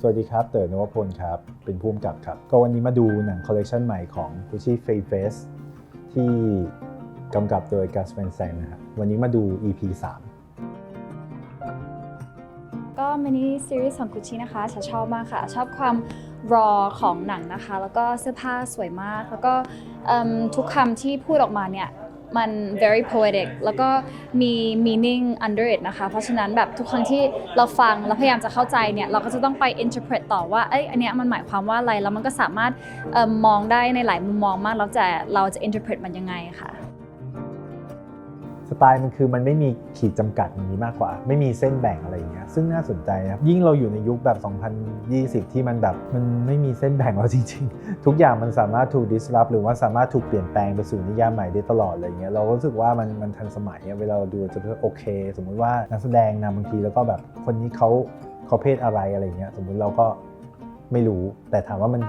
สวัสดีครับ เต๋อนวพลครับ เป็นผู้กำกับครับ ก็วันนี้มาดูหนังคอลเลคชันใหม่ของ Gucci Face Face ที่กำกับโดย Gus Van Sant นะครับวันนี้มาดู EP 3ก็มินิซีรีส์ของกุชชี่นะคะฉันชอบมากค่ะ ชอบความ raw ของหนังนะคะ แล้วก็เสื้อผ้าสวยมาก แล้วก็ทุกคำที่พูดออกมาเนี่ย มัน very poetic แล้วก็มี meaning under it นะคะ เพราะฉะนั้นแบบทุกครั้งที่เราฟังแล้วพยายามจะเข้าใจเนี่ย เราก็จะต้องไป interpret ต่อว่า เอ้ย อันเนี้ยมันหมายความว่าอะไร แล้วมันก็สามารถเอิ่มมองได้ในหลายมุมมองมาก แล้วแต่เราจะ interpret มันยังไงค่ะ สไตล์มันคือมันไม่มีขีดจำกัดอย่างนี้มากกว่า ไม่มีเส้นแบ่งอะไรอย่างเงี้ยซึ่งน่าสนใจครับยิ่งเราอยู่ในยุคแบบ 2020 ที่มันแบบมันไม่มีเส้นแบ่งแล้วจริง ๆ ทุกอย่างมันสามารถถูก disrupt หรือว่าสามารถถูกเปลี่ยนแปลงไปสู่นิยามใหม่ได้ตลอดอะไรเงี้ยเราก็รู้สึกว่ามันมันทันสมัยเวลาเราดูจะโอเค สมมุติว่านักแสดงนำบางทีแล้วก็แบบคนนี้เขาเขาเพศอะไรอะไรเงี้ยสมมุติเราก็ไม่รู้แต่ถามว่ามัน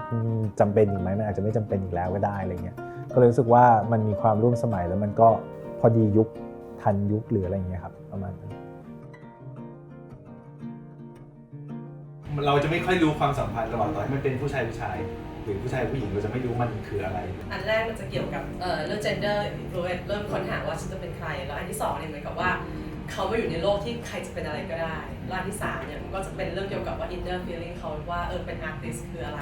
จำเป็นอีกไหมมันอาจจะไม่จำเป็นอีกแล้วก็ได้อะไรเงี้ยก็เลยรู้สึกว่ามันมีความร่วมสมัยแล้วมันก็ อดียุคทันยุคหรืออะไรอย่างเงี้ยครับประมาณนั้นเราจะไม่ค่อยรู้ความสัมพันธ์ระหว่างต่อให้มันเป็นผู้ชายผู้ชาย หรือผู้ชายผู้หญิงเราจะไม่รู้มันคืออะไร อันแรกมันจะเกี่ยวกับเอ่อเรื่อง gender influence เริ่มค้นหาว่าฉันจะเป็นใคร แล้วอันที่สองเนี่ยเหมือนกับว่าเขามาอยู่ในโลกที่ใครจะเป็นอะไรก็ได้แล้วอันที่สามเนี่ยมันก็จะเป็นเรื่องเกี่ยวกับว่า inner feeling เขาว่าเออเป็น artist คืออะไร